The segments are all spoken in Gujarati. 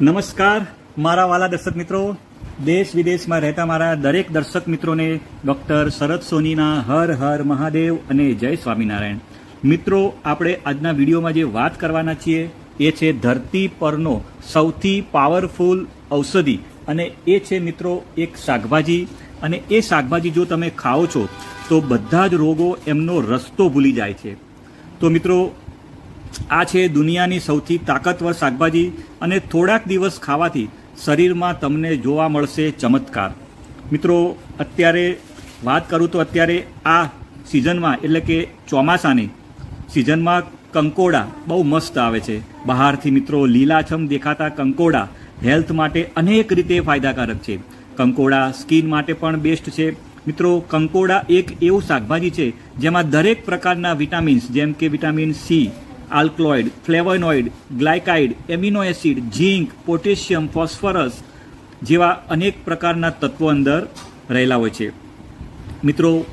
નમસ્કાર, મારા વાલા દર્શક મિત્રો. દેશ વિદેશમાં રહેતા મારા દરેક દર્શક મિત્રોને ડૉક્ટર શરદ સોનીના હર હર મહાદેવ અને જય સ્વામિનારાયણ. મિત્રો, આપણે આજના વિડીયોમાં જે વાત કરવાના છીએ, એ છે ધરતી પરનો સૌથી પાવરફુલ ઔષધિ. અને એ છે મિત્રો, એક શાકભાજી. અને એ શાકભાજી જો તમે ખાઓ છો, તો બધા જ રોગો એમનો રસ્તો ભૂલી જાય છે. તો મિત્રો આ છે દુનિયાની સૌથી તાકાતવર શાકભાજી અને થોડાક દિવસ ખાવાથી શરીરમાં તમને જોવા મળશે ચમત્કાર. મિત્રો, અત્યારે વાત કરું તો અત્યારે આ સિઝનમાં, એટલે કે ચોમાસાની સિઝનમાં કંકોડા બહુ મસ્ત આવે છે. બહારથી મિત્રો લીલાછમ દેખાતા કંકોડા હેલ્થ માટે અનેક રીતે ફાયદાકારક છે. કંકોડા સ્કિન માટે પણ બેસ્ટ છે. મિત્રો, કંકોડા એક એવું શાકભાજી છે જેમાં દરેક પ્રકારના વિટામિન્સ, જેમ કે vitamin C alkaloid flavonoid glycoside, amino acid, zinc, potassium, phosphorus જેવા અનેક પ્રકારના તત્વો અંદર રહેલા હોય છે. મિત્રો,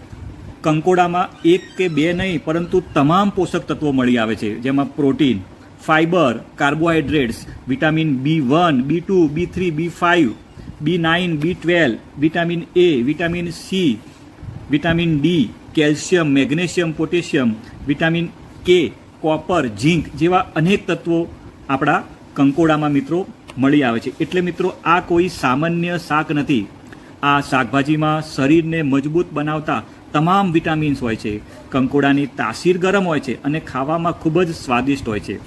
કંકોડામાં એક કે બે નહીં, પરંતુ તમામ પોષક તત્વો મળી આવે છે, જેમાં protein, fibre carbohydrates vitamin B one, B two, B three, B five, B nine, B twelve, vitamin A, vitamin C, vitamin D, calcium, magnesium, potassium, vitamin K copper, zinc જેવા અનેક તત્વો આપણા કંકોડામાં મિત્રો મળી આવે છે. એટલે મિત્રો આ કોઈ સામાન્ય શાક નથી. આ શાકભાજીમાં શરીરને મજબૂત બનાવતા તમામ વિટામિન્સ હોય છે. કંકોડાની તાસીર ગરમ હોય છે અને ખાવામાં ખૂબ જ સ્વાદિષ્ટ હોય છે.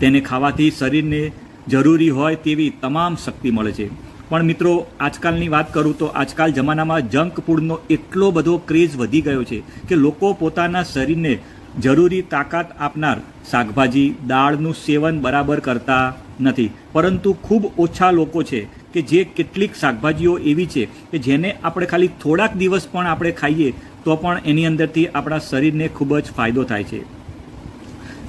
તેને ખાવાથી શરીરને જરૂરી હોય તેવી તમામ શક્તિ મળે છે. પણ મિત્રો, આજકાલની વાત કરું તો આજકાલ જમાનામાં જંક ફૂડનો એટલો બધો ક્રેઝ વધી ગયો છે કે લોકો પોતાના શરીરને જરૂરી તાકાત આપનાર શાકભાજી દાળનું સેવન બરાબર કરતા નથી. પરંતુ ખૂબ ઓછા લોકો છે કે જે કેટલીક શાકભાજીઓ એવી છે કે જેને આપણે ખાલી થોડાક દિવસ પણ આપણે ખાઈએ, તો પણ એની અંદરથી આપણા શરીરને ખૂબ જ ફાયદો થાય છે.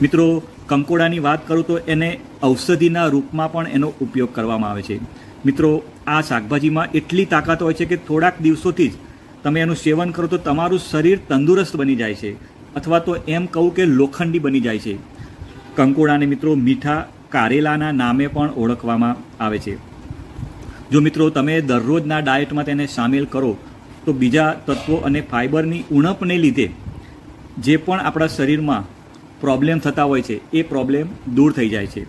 મિત્રો, કંકોડાની વાત કરું તો એને ઔષધિના રૂપમાં પણ એનો ઉપયોગ કરવામાં આવે છે. મિત્રો, આ શાકભાજીમાં એટલી તાકાત હોય છે કે થોડાક દિવસોથી જ તમે એનું સેવન કરો તો તમારું શરીર તંદુરસ્ત બની જાય છે. અથવા તો એમ કહું કે લોખંડી બની જાય છે. કંકોડાને મિત્રો મીઠા કારેલાના નામે પણ ઓળખવામાં આવે છે. જો મિત્રો તમે દરરોજના ડાયટમાં તેને સામેલ કરો, તો બીજા તત્વો અને ફાઇબરની ઉણપને લીધે જે પણ આપણા શરીરમાં પ્રોબ્લેમ થતા હોય છે, એ પ્રોબ્લેમ દૂર થઈ જાય છે.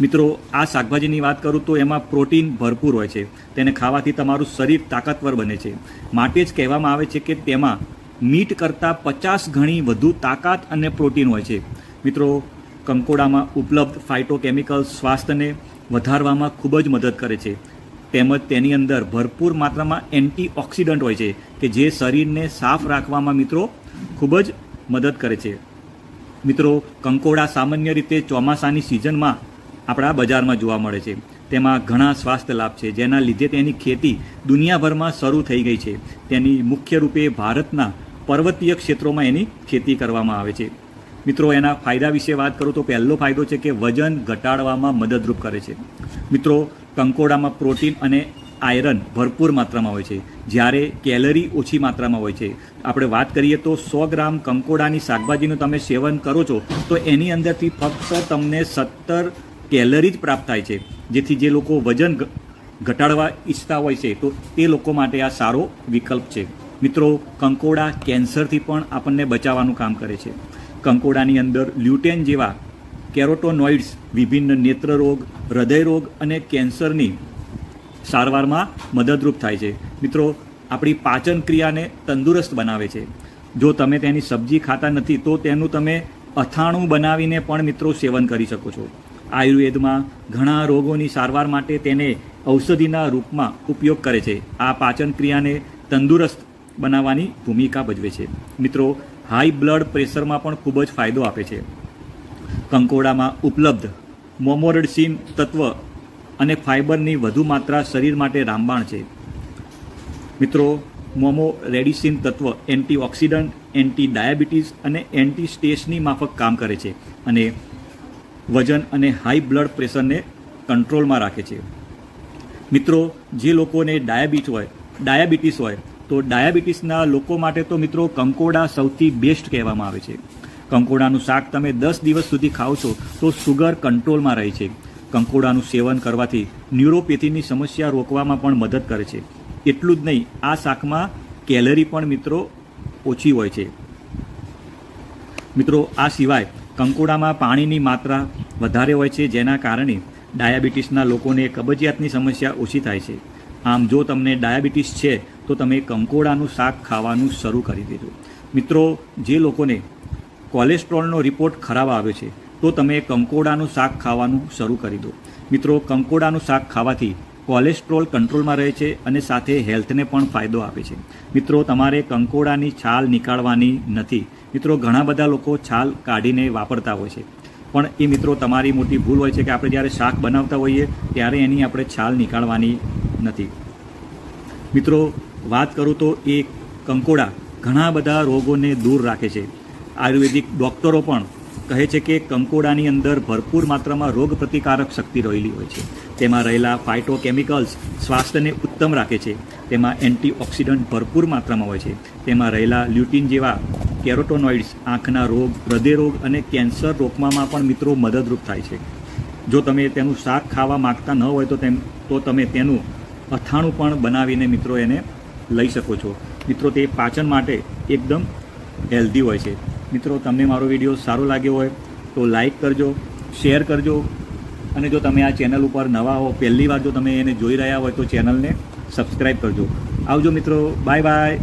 મિત્રો, આ શાકભાજીની વાત કરું તો એમાં પ્રોટીન ભરપૂર હોય છે. તેને ખાવાથી તમારું શરીર તાકાતવર બને છે. માટે જ કહેવામાં આવે છે કે તેમાં મીટ કરતાં પચાસ ગણી વધુ તાકાત અને પ્રોટીન હોય છે. મિત્રો, કંકોડામાં ઉપલબ્ધ ફાઇટોકેમિકલ્સ સ્વાસ્થ્યને વધારવામાં ખૂબ જ મદદ કરે છે. તેમજ તેની અંદર ભરપૂર માત્રામાં એન્ટીઓક્સિડન્ટ હોય છે, કે જે શરીરને સાફ રાખવામાં મિત્રો ખૂબ જ મદદ કરે છે. મિત્રો, કંકોડા સામાન્ય રીતે ચોમાસાની સિઝનમાં આપણા બજારમાં જોવા મળે છે. તેમાં ઘણા સ્વાસ્થ્ય લાભ છે, જેના લીધે તેની ખેતી દુનિયાભરમાં શરૂ થઈ ગઈ છે. તેની મુખ્ય રૂપે ભારતના પર્વતીય ક્ષેત્રોમાં એની ખેતી કરવામાં આવે છે. મિત્રો, એના ફાયદા વિશે વાત કરું તો પહેલો ફાયદો છે કે વજન ઘટાડવામાં મદદરૂપ કરે છે. મિત્રો, કંકોડામાં પ્રોટીન અને આયરન ભરપૂર માત્રામાં હોય છે. જ્યારે કેલરી ઓછી માત્રામાં હોય છે. આપણે વાત કરીએ તો સો ગ્રામ કંકોડાની શાકભાજીનું તમે સેવન કરો છો, તો એની અંદરથી ફક્ત તમને સત્તર કેલરી જ પ્રાપ્ત થાય છે. જેથી જે લોકો વજન ઘટાડવા ઈચ્છતા હોય છે, તો તે લોકો માટે આ સારો વિકલ્પ છે. મિત્રો, કંકોડા કેન્સરથી પણ આપણને બચાવવાનું કામ કરે છે. કંકોડાની અંદર લ્યુટેન જેવા કેરોટોનોઇડ્સ, વિભિન્ન નેત્રરોગ, હૃદયરોગ અને કેન્સરની સારવારમાં મદદરૂપ થાય છે. મિત્રો, આપણી પાચન ક્રિયાને તંદુરસ્ત બનાવે છે. જો તમે તેની સબ્જી ખાતા નથી, તો તેનું તમે અથાણું બનાવીને પણ મિત્રો સેવન કરી શકો છો. આયુર્વેદમાં ઘણા રોગોની સારવાર માટે તેને ઔષધિના રૂપમાં ઉપયોગ કરે છે. આ પાચન ક્રિયાને તંદુરસ્ત બનાવવાની ભૂમિકા ભજવે છે. મિત્રો હાઈ બ્લડ પ્રેશરમાં પણ ખૂબ જ ફાયદો આપે છે. કંકોડામાં ઉપલબ્ધ મોમોરડસીન તત્વ અને ફાઇબરની વધુ માત્રા શરીર માટે રામબાણ છે. મિત્રો મોમો રેડિસિન તત્વ એન્ટીઓક્સિડન્ટ એન્ટી ડાયાબિટીસ અને એન્ટી સ્ટેસની માફક કામ કરે છે અને વજન અને હાઈ બ્લડ પ્રેશરને કંટ્રોલમાં રાખે છે. મિત્રો, જે લોકોને ડાયાબિટ હોય, ડાયાબિટીસ હોય તો ડાયાબિટીસના લોકો માટે તો મિત્રો કંકોડા સૌથી બેસ્ટ કહેવામાં આવે છે. કંકોડાનું શાક તમે દસ દિવસ સુધી ખાઓ છો તો સુગર કંટ્રોલમાં રહે છે. કંકોડાનું સેવન કરવાથી ન્યુરોપેથીની સમસ્યા રોકવામાં પણ મદદ કરે છે. એટલું જ નહીં, આ શાકમાં કેલરી પણ મિત્રો ઓછી હોય છે. મિત્રો, આ સિવાય કંકોડામાં પાણીની માત્રા વધારે હોય છે, જેના કારણે ડાયાબિટીસના લોકોને કબજિયાતની સમસ્યા ઓછી થાય છે. આમ જો તમને ડાયાબિટીસ છે, તો તમે કંકોડાનું શાક ખાવાનું શરૂ કરી દેજો. મિત્રો, જે લોકોને કોલેસ્ટ્રોલનો રિપોર્ટ ખરાબ આવ્યો છે, તો તમે કંકોડાનું શાક ખાવાનું શરૂ કરી દો. મિત્રો, કંકોડાનું શાક ખાવાથી કોલેસ્ટ્રોલ કંટ્રોલમાં રહે છે અને સાથે હેલ્થને પણ ફાયદો આપે છે. મિત્રો, તમારે કંકોડાની છાલ નીકાળવાની નથી. મિત્રો, ઘણા બધા લોકો છાલ કાઢીને વાપરતા હોય છે. પણ એ મિત્રો, તમારી મોટી ભૂલ હોય છે કે આપણે જ્યારે શાક બનાવતા હોઈએ, ત્યારે એની આપણે છાલ નીકાળવાની નથી. મિત્રો, વાત કરું તો એ કંકોડા ઘણા બધા રોગોને દૂર રાખે છે. આયુર્વેદિક ડૉક્ટરો પણ કહે છે કે કંકોડાની અંદર ભરપૂર માત્રામાં રોગ પ્રતિકારક શક્તિ રહેલી હોય છે. તેમાં રહેલા ફાઇટોકેમિકલ્સ સ્વાસ્થ્યને ઉત્તમ રાખે છે. તેમાં એન્ટીઓક્સિડન્ટ ભરપૂર માત્રામાં હોય છે. તેમાં રહેલા લ્યુટિન જેવા કેરોટોનોઇડ્સ, આંખના રોગ, હૃદય રોગ અને કેન્સર રોકવામાં પણ મિત્રો મદદરૂપ થાય છે. જો તમે તેનું શાક ખાવા માગતા ન હોય તો તેમ, તો તમે તેનું અથાણું પણ બનાવીને મિત્રો એને લઈ શકો છો. મિત્રો, તે પાચન માટે એકદમ હેલ્ધી હોય છે. મિત્રો, તમને મારો વીડિયો સારો લાગ્યો હોય તો લાઈક કરજો, શેર કરજો અને જો તમે આ ચેનલ ઉપર નવા હો, પહેલી વાર જો તમે એને જોઈ રહ્યા હોય તો ચેનલને સબસ્ક્રાઈબ કરજો. આવજો મિત્રો, બાય બાય.